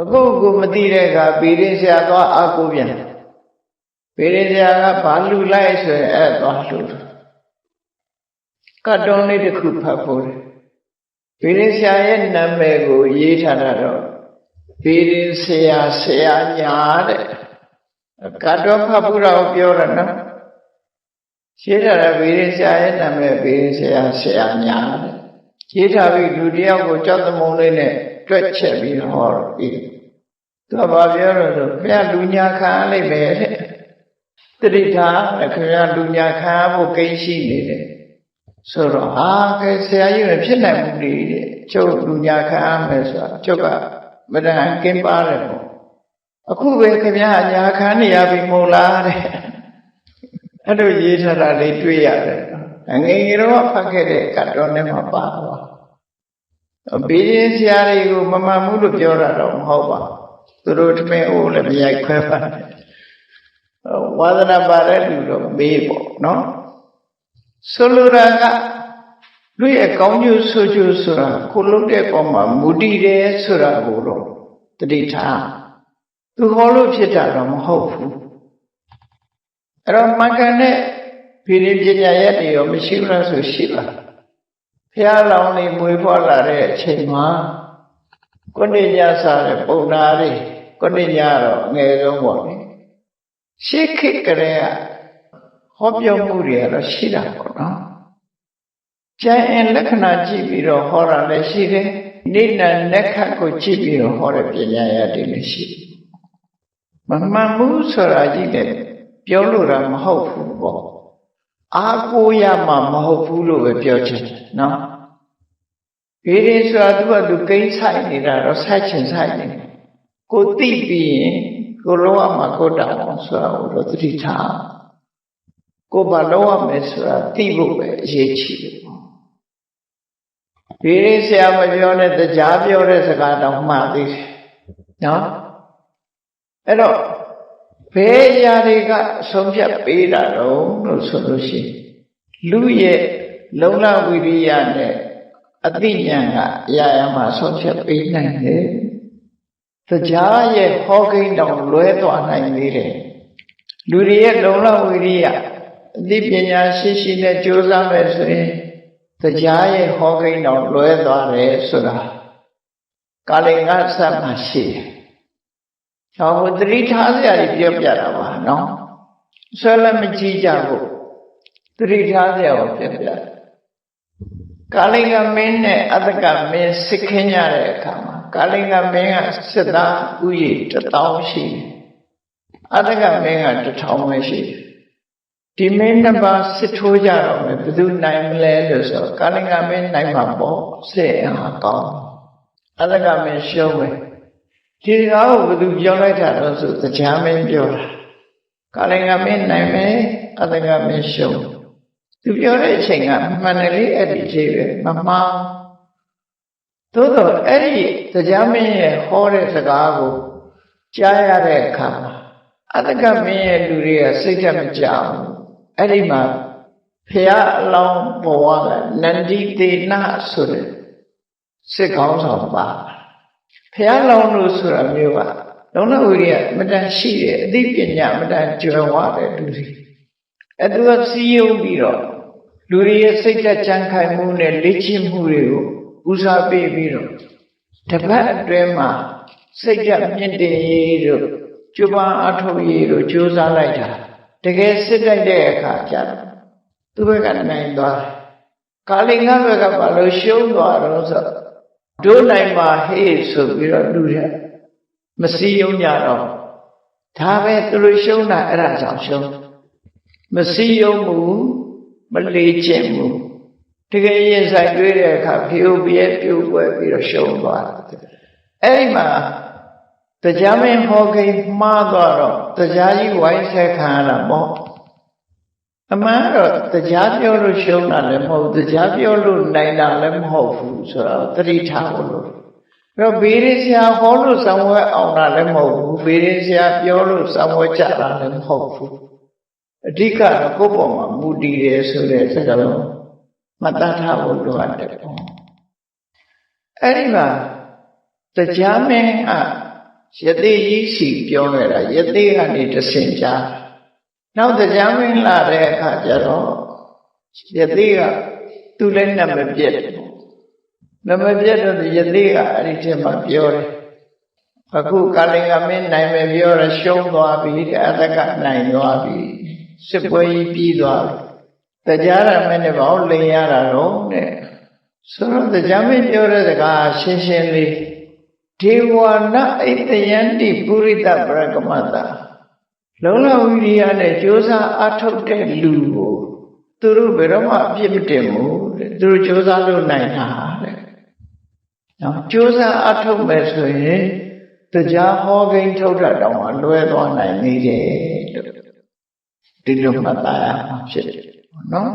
အခုကိုမသိတဲ့အခါဗီရင်ဆရာသွားအာကိုပြန်ဗီရင်ဆရာကဘာလူလိုက်ဆိုရင်အဲ့သွားလူကတ်တုံးလေးတစ်ခုဖတ်ဖို့တယ်ဗီရင်ဆရာရဲ့နာမည်ကိုရေးထားတာတော့ဗီရင်ဆရာဆရာညာတဲ့ကတ်တုံးဖတ်ဖို့တော့ပြောတာနော်ရှင်းထားတာဗီရင်ဆရာရဲ့နာမည်ဗီရင်ဆရာဆရာညာတဲ့ရေးထားပြီးလူတယောက်ကိုကြောက်သမုံလေးနဲ့ တွက်ချက်ပြီးဟောတော့ပြီးတယ်သူကဘာပြောလို့ဆိုဘုရားလူညာခံရလိမ့်မယ်တဲ့တတိထားခင်ဗျာလူညာခံရဖို့ကိန်းရှိနေတယ်ဆိုတော့ဟာကဲဆရာကြီးမဖြစ်နိုင်ဘူးလေတဲ့ကျုပ်လူညာခံရမယ်ဆိုတာကျုပ်ကမတန်ကင်းပါတယ်ပေါ့အခုပဲခင်ဗျာအညာခံနေရပြီမို့လားတဲ့အဲ့လိုရေးထားတာလေးတွေ့ရတယ်ငယ်ငယ်တော့ဖတ်ခဲ့တဲ့ကတ်တော်နဲ့မှပါသွား ဘီရင်ဆရာတွေကိုမမှန်ဘူးလို့ပြောတာတော့မဟုတ်ပါဘူးသူတို့ထမင်းအိုးလည်းမရိုက်ခွဲပါနဲ့ဝါသနာပါတဲ့လူတော့မေးပေါ့နော်ဆိုလိုတာကလူရဲ့ကောင်းကျိုးဆိုးကျိုးဆိုတာကိုလုံးတဲ့ပုံမှာမူတည်တယ်ဆိုတာကိုတော့တတိထားသူဟောလို့ဖြစ်တာတော့မဟုတ်ဘူးအဲ့တော့မကန်တဲ့ဖိရိပညာရက်တွေရောမရှိဘူးလားဆိုရှိပါဘု ရားလောင်းလေးမွေးဖွားလာတဲ့အချိန်မှာကိုနေညာစားတဲ့ပုံနာတွေကိုနေညာတော့အငယ်ဆုံးပေါ့လေရှေးခေတ်ကလေးကဟောပြောမှုတွေကတော့ရှိတာပေါ့နော်ကျန်အင်လက္ခဏာကြည့်ပြီးတော့ဟောတာလည်းရှိတယ်နိဒာနက္ခကိုကြည့်ပြီးတော့ဟောတဲ့ပညာရတွေလည်းရှိတယ်မမှန်ဘူးဆိုတာကြည့်တယ်ပြောလို့တာမဟုတ်ဘူးပေါ့ အာကိုရမှာမဟုတ်ဘူးလို့ပဲပြောချင်တယ်နော်ဒီရင်ဆိုတာသူကသူကိန်းဆိုင်နေတာတော့ဆိုင်ချင်ဆိုင်နေကိုသိပြီးရင်ကိုလုံးဝမှာကိုတောင်းအောင်ဆိုတာကိုတော့သတိထားကိုဘာလုံးဝမယ်ဆိုတာသိဖို့ပဲအရေးကြီးတယ်ပေါ့ဒီရင်ဆရာမပြောနဲ့တရားပြောတဲ့စကားတော့မှားသေးတယ်နော်အဲ့တော့ ဘယ်ຢာတွေကဆုံးဖြတ်ပေးတာတော့လို့ဆိုလို့ရှိရင်လူရဲ့လုံလဝိရိယနဲ့အသိဉာဏ်ကအရာရာမှာဆုံးဖြတ်ပေးနိုင်တယ်။တရားရဲ့ဟောကိန်းတောင်လွဲသွားနိုင်သေးတယ်။လူတွေရဲ့လုံလဝိရိယအသိပညာရှိရှိနဲ့ကြိုးစားမယ်ဆိုရင်တရားရဲ့ဟောကိန်းတောင်လွဲသွားတယ်ဆိုတာကာလင်္ဂသတ်မှရှိတယ်။ ဟောသတိထားစရာကြီးပြောပြတာပါနော်။ဆွဲလည်းမကြည့်ကြဘူး။သတိထားစရာကိုပြောပြတယ်ကာလိကမင်းနဲ့အတ္တကမင်းစစ်ခင်းကြတဲ့အခါမှာကာလိကမင်းကစစ်သားဥယျာဉ်တစ်တောင်းရှိတယ်အတ္တကမင်းကတစ်ထောင်ပဲရှိတယ်ဒီမင်းနှစ်ပါးစစ်ထိုးကြတော့မယ်ဘယ်သူနိုင်မလဲလို့ဆိုကာလိကမင်းနိုင်မှာပေါ့စစ်အားကောင်းအတ္တကမင်းရှုံးမယ် ဒီကားကိုဘယ်သူပြောလိုက်တာလို့ဆိုတရားမင်းပြောတာကာလိကမင်းနိုင်မယ်အတ္တကမင်းရှုံးသူပြောတဲ့အချိန်ကမှန်တယ်လေအဲ့ဒီခြေပဲမမှားသို့တော့အဲ့ဒီတရားမင်းရဲ့ဟောတဲ့စကားကိုကြားရတဲ့အခါမှာအတကမင်းရဲ့လူတွေကစိတ်ထမကြဘူးအဲ့ဒီမှာဖះအလောင်းပေါ်ကနန္ဒီသေနဆိုတဲ့စစ်ကောင်းဆောင်ပါ ဖះလောင်းလို့ဆိုတာမျိုးကလုံးဝဝိရိယမတန်ရှိတယ်အသိပညာမတန်ကျွယ်ဝတဲ့လူတွေအဲ့သူကစီးယုံပြီးတော့လူတွေရဲ့စိတ်သက်ကြံခိုင်မှုနဲ့လေ့ကျင့်မှုတွေကိုဦးစားပေးပြီးတော့တပတ်အတွင်းမှာစိတ်သက်မြင့်တင်ရေးတို့ကျူပန်းအထုတ်ရေးတို့ကြိုးစားလိုက်တာတကယ်စစ်တိုက်တဲ့အခါကျတော့သူဘက်ကနိုင်သွားတယ်ကာလင်္ဂဘက်ကဘာလို့ရှုံးသွားတော့ဆို ဒုနိုင်မှာဟေးဆိုပြီးတော့လူတွေမစည်းရုံးကြတော့ဒါပဲသူတို့ရှုံးတာအဲ့ဒါကြောင့်ရှုံးမစည်းရုံးမှုမလေးကျင့်မှုတကယ်ရင်ဆိုင်တွေ့တဲ့အခါဖြိုးပြဲပြိုးပွဲပြီးတော့ရှုံးသွားတယ်အဲ့ဒီမှာတရားမင်းဟောကိန်းမှားသွားတော့တရားကြီးဝိုင်းဆက်ခံရတာပေါ့ အမှန်တော့တရားပြောလို့ရှုံးတာလည်းမဟုတ်တရားပြောလို့နိုင်တာလည်းမဟုတ်ဘူးဆိုတော့သတိထားဖို့လို့အဲ့တော့ဘေးရဆရာဟောလို့သံဝဲအောင်တာလည်းမဟုတ်ဘူးဘေးရဆရာပြောလို့သံဝဲကြတာလည်းမဟုတ်ဘူးအဓိကတော့ကိုယ့်ပေါ်မှာမူတည်တယ်ဆိုတဲ့စကားလုံးမှတ်သားထားဖို့လိုအပ်တယ်ပေါ့အဲ့ဒီမှာတရားမင်းကယသိကြီးစီပြောခဲ့တာယသိကနေတဆင်ကြား နောက်တရားမင်းလာတဲ့အခါကျတော့ယသိကသူလည်းနမပြက်တယ်နမပြက်တော့ယသိကအဲ့ဒီထဲမှာပြောတယ်အခုကာလင်္ကမင်းနိုင်မယ်ပြောရရှုံးသွားပြီတဲ့အတကနိုင်သွားပြီစစ်ပွဲကြီးပြီးသွားပြီတရားရမင်းနဲ့ဘောလိန်ရတာတော့တဲ့ဆိုတော့တရားမင်းပြောတဲ့စကားရှင်းရှင်းလေးဒေဝနာဣတယန္တိပုရိသပရကမတာ လုံးလဝိရိယနဲ့ကြိုးစားအထုတ်တဲ့လူကိုသူတို့ဘယ်တော့မှအပြစ်မတင်ဘူးတဲ့သူတို့ကြိုးစားလို့နိုင်တာတဲ့နော်ကြိုးစားအထုတ်မယ်ဆိုရင်တရားဟောကိန်းထုတ်တာတောင်မှလွဲသွားနိုင်နေတယ်လို့ဒီလိုမှတ်သားရမှာဖြစ်တယ်နော်